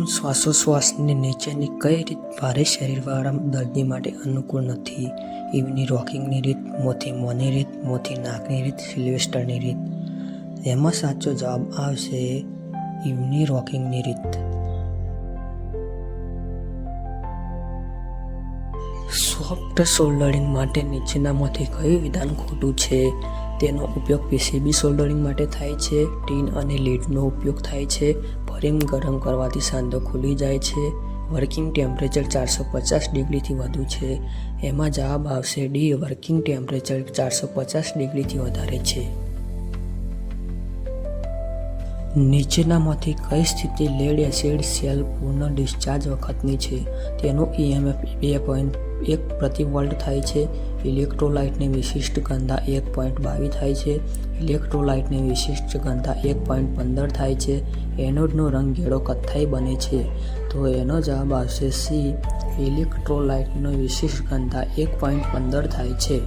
શ્વાસોશ્વાસની નીચેની કઈ રીત ભારે શરીરવાળા દર્દી માટે અનુકૂળ નથી? ઈવની રોકિંગની રીત, મોથી મોની રીત, મોથી નાકની રીત, સિલ્વેસ્ટરની રીત. એમાં સાચો જવાબ આવશે ઈવની રોકિંગની રીત. સોફ્ટ સોલ્ડરિંગ માટે નીચેનામાંથી કયું વિધાન ખોટું છે? તેનો ઉપયોગ પીસીબી સોલ્ડરિંગ માટે થાય છે. ટીન અને લીડનો ઉપયોગ થાય છે. ફરીમ ગરમ કરવાથી સાંધો ખુલી જાય છે. વર્કિંગ ટેમ્પરેચર ચારસો પચાસ ડિગ્રીથી વધુ છે. એમાં જવાબ આવશે ડી વર્કિંગ ટેમ્પરેચર ચારસો પચાસ ડિગ્રીથી વધારે છે. નીચેનામાંથી કઈ સ્થિતિ લેડ એસિડ સેલ પૂર્ણ ડિસ્ચાર્જ વખતની છે? તેનો ઈએમએફ બે પોઈન્ટ એક પ્રતિ વોલ્ટ થાય છે. ઇલેક્ટ્રોલાઇટની વિશિષ્ટ ઘનતા એક પોઈન્ટ બાવીસ થાય છે. ઇલેક્ટ્રોલાઇટની વિશિષ્ટ ઘનતા એક પોઈન્ટ પંદર થાય છે. એનોડનો રંગ ઘેડો કથ્થાઈ બને છે. તો એનો જવાબ આવશે સી. ઇલેક્ટ્રોલાઇટનો વિશિષ્ટ ઘનતા એક પોઈન્ટ પંદર થાય છે.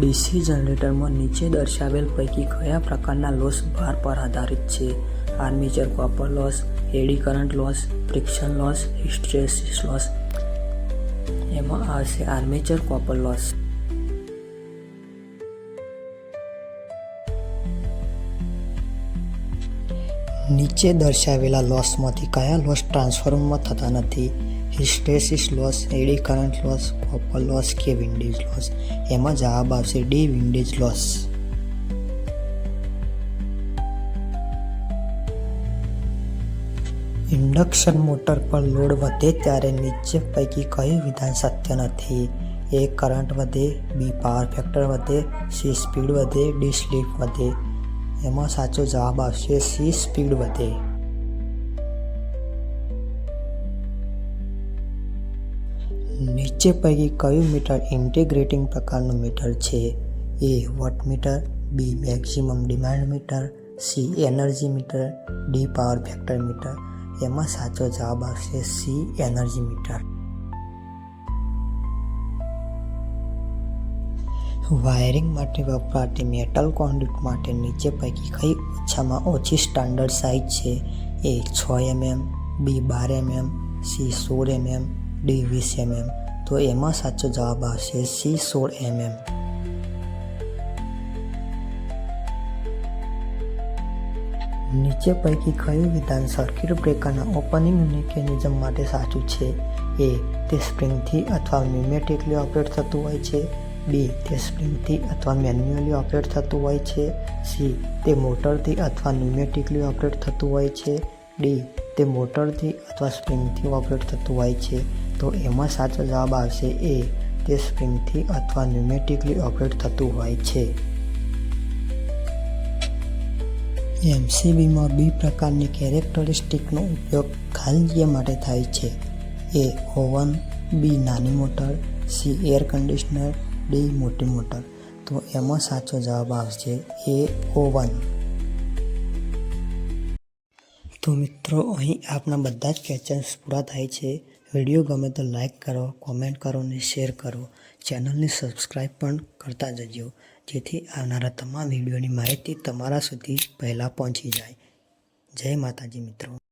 ડીસી જનરેટરમાં નીચે દર્શાવેલ પૈકી કયા પ્રકારના લોસ ભાર પર આધારિત છે? Armature copper loss, eddy current loss, friction loss, hysteresis loss એમાં આવશે આર્મેચર કોપર લોસ નીચે દર્શાવેલા લોસમાંથી કયા લોસ ટ્રાન્સફોર્મમાં થતા નથી? Hysteresis loss eddy current loss copper loss કે વિન્ડેજ લોસ એમાં જવાબ આવશે D windage loss induction motor પર લોડ વધે ત્યારે નીચે પૈકી કયું વિધાન સત્ય નથી. એ કરંટ વધે બી પાવર ફેક્ટર વધે સી સ્પીડ વધે ડી સ્લીપ વધે. એમાં સાચો જવાબ આવશે સી સ્પીડ વધે. નીચે પૈકી કયું મીટર ઇન્ટિગ્રેટિંગ પ્રકારનું મીટર છે? A watt meter B maximum demand meter C energy meter D power factor meter. એમાં સાચો જવાબ આવશે સી, એનર્જી મીટર. વાયરિંગ માટે વપરાતી મેટલ કોન્ડ્યુટ માટે નીચે પૈકી કઈ ઓછામાં ઓછી સ્ટાન્ડર્ડ સાઇઝ છે? એ છ એમએમ, બી બાર એમએમ, સી સોળ એમએમ, ડી વીસ એમએમ. તો એમાં સાચો જવાબ આવશે સી સોળ એમએમ. નીચે પૈકી કયું વિધાન સર્કિટ બ્રેકરના ઓપનિંગ મિકેનિઝમ માટે સાચું છે? એ તે સ્પ્રિંગથી અથવા ન્યુમેટિકલી ઓપરેટ થતું હોય છે. બી તે સ્પ્રિંગથી અથવા મેન્યુઅલી ઓપરેટ થતું હોય છે. સી તે મોટરથી અથવા ન્યુમેટિકલી ઓપરેટ થતું હોય છે. ડી તે મોટરથી અથવા સ્પ્રિંગથી ઓપરેટ થતું હોય છે. તો એમાં સાચો જવાબ આવશે એ તે સ્પ્રિંગથી અથવા ન્યુમેટિકલી ઓપરેટ થતું હોય છે. એમસીબીમાં બી પ્રકારની કેરેક્ટરિસ્ટિકનો ઉપયોગ ખાલજીયા માટે થાય છે. એ ઓવન, બી નાની motor, C air conditioner, D મોટી મોટર. તો એમાં સાચો જવાબ આવશે એ ઓવન. તો મિત્રો, અહીં આપના બધા જ ક્વેશ્ચન્સ પૂરા થાય છે. વીડિયો ગમે તો લાઈક કરો કોમેન્ટ કરો અને શેર કરો. ચેનલને સબસ્ક્રાઈબ પણ કરતા જજો. જેથી આવનારા તમામ વિડીયોની માહિતી તમારા સુધી પહેલાં પહોંચી જાય. જય માતાજી મિત્રો.